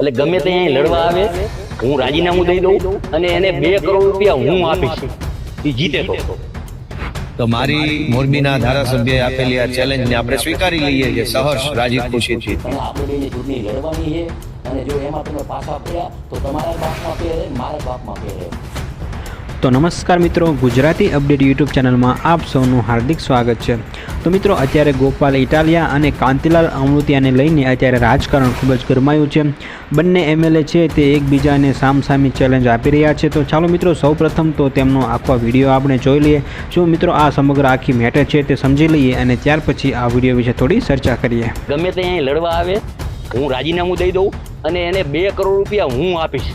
એટલે ગમે તે અહીં લડવા આવે હું રાજીનામું દઈ દઉં અને એને બે કરોડ રૂપિયા હું આપીશ. એ જીતે તો. તો મારી મોરબીના ધારાસભ્ય આપેલી આ ચેલેન્જને આપણે સ્વીકારી લઈએ છીએ સહર્ષ રાજી ખુશીથી આપણે ચૂંટણી લડવાની છે અને જો એમાં તમે પાછા પડ્યા તો તમારા બાપમાં ફેરે મારા બાપમાં ફેરે તો નમસ્કાર મિત્રો, ગુજરાતી અપડેટ યુટ્યુબ ચેનલમાં આપ સૌનું હાર્દિક સ્વાગત છે. તો મિત્રો, અત્યારે ગોપાલ ઇટાલિયા અને કાંતિલાલ અમૃતિયાને લઈને અત્યારે રાજકારણ ખૂબ જ ગરમાયું છે. બંને એમએલએ છે, તે એકબીજાને સામસામી ચેલેન્જ આપી રહ્યા છે. તો ચાલો મિત્રો, સૌપ્રથમ તો તેમનો આખો વીડિયો આપણે જોઈ લઈએ. જો મિત્રો, આ સમગ્ર આખી મેટર છે, તે સમજી લઈએ અને ત્યાર પછી આ વીડિયો વિશે થોડી ચર્ચા કરીએ. ગમે તે અહીં લડવા આવે, હું રાજીનામું દઈ દઉં અને એને બે કરોડ રૂપિયા હું આપીશ.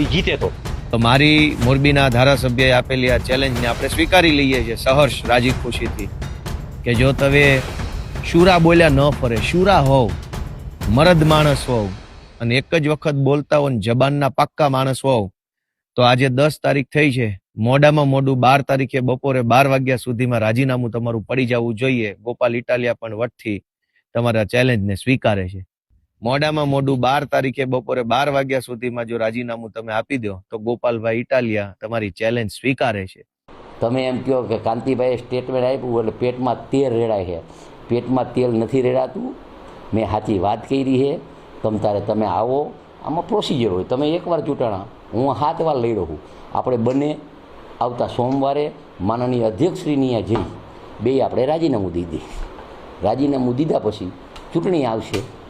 એ જીતે તો. તો મારી મોરબીના ધારાસભ્યએ આપેલી આ ચેલેન્જને આપણે સ્વીકારી લઈએ છીએ સહર્ષ રાજી ખુશીથી. કે જો તમે શુરા બોલ્યા ન ફરે, શુરા હોવ, મરદ માણસ હોવ અને એક જ વખત બોલતા હો જબાનના પાક્કા માણસ હોવ, તો આજે દસ તારીખ થઈ છે. મોડામાં મોડું બાર તારીખે બપોરે બાર વાગ્યા સુધીમાં રાજીનામું તમારું પડી જવું જોઈએ. ગોપાલ ઇટાલિયા પણ વટથી તમારા ચેલેન્જને સ્વીકારે છે. મોડામાં મોડું બાર તારીખે બપોરે બાર વાગ્યા સુધીમાં જો રાજીનામું તમે આપી દો, તો ગોપાલભાઈ ઇટાલિયા તમારી ચેલેન્જ સ્વીકારે છે. તમે એમ કહો કે કાંતિભાઈએ સ્ટેટમેન્ટ આપ્યું એટલે પેટમાં તેલ રેડાય છે. પેટમાં તેલ નથી રેડાતું. મેં સાચી વાત કરી છે. તમ તારે તમે આવો. આમાં પ્રોસિજર હોય. તમે એકવાર ચૂંટાણા. હું સાત વાર લઈ રહું. આપણે બંને આવતા સોમવારે માનનીય અધ્યક્ષશ્રીની જઈ. બે આપણે રાજીનામું દીધી રાજીનામું દીધા પછી ચૂંટણી આવશે.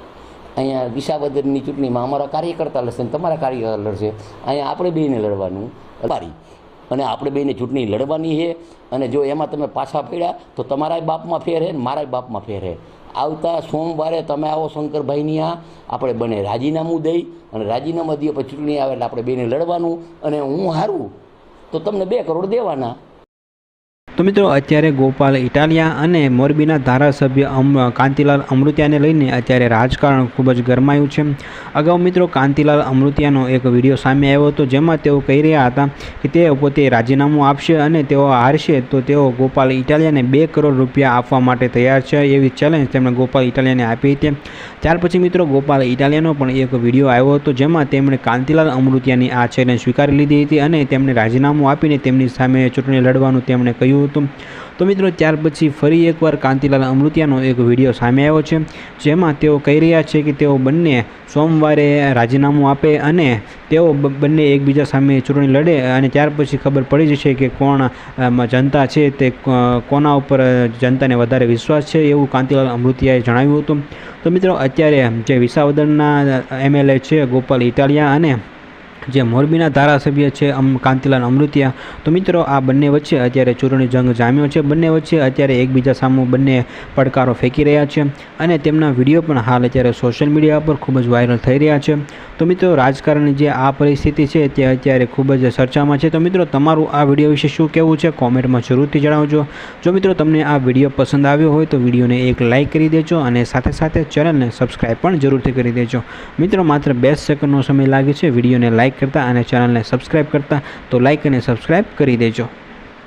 અહીંયા વિસાવદરની ચૂંટણીમાં અમારા કાર્યકર્તા લડશે અને તમારા કાર્યકર્તા લડશે. અહીંયા આપણે બેને લડવાનું. પારી અને આપણે બેને ચૂંટણી લડવાની છે. અને જો એમાં તમે પાછા પડ્યા તો તમારાય બાપમાં ફેર હે ને મારાય બાપમાં ફેર હે. આવતા સોમવારે તમે આવો શંકરભાઈની આ આપણે બને રાજીનામું દઈ અને રાજીનામું દઈએ પછી ચૂંટણી આવે એટલે આપણે બેને લડવાનું. અને હું હારું. તો તમને બે કરોડ દેવાના. તો મિત્રો, અત્યારે ગોપાલ ઇટાલિયા અને મોરબીના ધારાસભ્ય અમ, કાંતિલાલ અમૃતિયાને લઈને અત્યારે રાજકારણ ખૂબ જ ગરમાયું છે. અગાઉ મિત્રો, કાંતિલાલ અમૃતિયાનો એક વીડિયો સામે આવ્યો હતો, જેમાં તેઓ કહી રહ્યા હતા કે તે પોતે રાજીનામું આપશે અને તેઓ હારશે. તો તેઓ ગોપાલ ઇટાલિયાને બે કરોડ રૂપિયા આપવા માટે તૈયાર છે એવી ચેલેન્જ તેમણે ગોપાલ ઇટાલિયાને આપી હતી. ત્યાર પછી મિત્રો, ગોપાલ ઇટાલિયાનો પણ એક વીડિયો આવ્યો હતો, જેમાં તેમણે કાંતિલાલ અમૃતિયાની આ ચેલેન્જ સ્વીકારી લીધી હતી અને તેમણે રાજીનામું આપીને તેમની સામે ચૂંટણી લડવાનું તેમણે કહ્યું હતું તો મિત્રો ત્યાર પછી ફરી એકવાર કાંતિલાલ અમૃતિયાનો એક વીડિયો સામે આવ્યો છે, જેમાં તેઓ કહી રહ્યા છે કે તેઓ બંને સોમવારે રાજીનામું આપે અને તેઓ બંને એકબીજા સામે ચૂંટણી લડે અને ત્યાર પછી ખબર પડી જશે કે કોણ જનતા છે તે કોના ઉપર જનતાને વધારે વિશ્વાસ છે એવું કાંતિલાલ અમૃતિયાએ જણાવ્યું હતું. તો મિત્રો અત્યારે જે વિસાવદરના એમએલએ છે ગોપાલ ઇટાલિયા અને જે મોરબીના ધારાસભ્ય છે અમ કાંતિલાલ અમૃતિયા. તો મિત્રો, આ બંને વચ્ચે અત્યારે ચૂંટણી જંગ જામ્યો છે. બંને વચ્ચે અત્યારે એકબીજા સામે બંને પડકારો ફેંકી રહ્યા છે અને તેમના વીડિયો પણ હાલ અત્યારે સોશિયલ મીડિયા પર ખૂબ જ વાયરલ થઈ રહ્યા છે. તો મિત્રો, રાજકારણની જે આ પરિસ્થિતિ છે, તે અત્યારે ખૂબ જ ચર્ચામાં છે. તો મિત્રો, તમારું આ વીડિયો વિશે શું કહેવું છે, કોમેન્ટમાં જરૂરથી જણાવજો. જો મિત્રો, તમને આ વીડિયો પસંદ આવ્યો હોય, તો વિડીયોને એક લાઇક કરી દેજો અને સાથે સાથે ચેનલને સબસ્ક્રાઈબ પણ જરૂરથી કરી દેજો. મિત્રો, માત્ર બે સેકન્ડનો સમય લાગે છે. વિડીયોને લાઇક કરતાં અને ચેનલને સબસ્ક્રાઈબ કરતાં તો લાઇક અને સબસ્ક્રાઈબ કરી દેજો.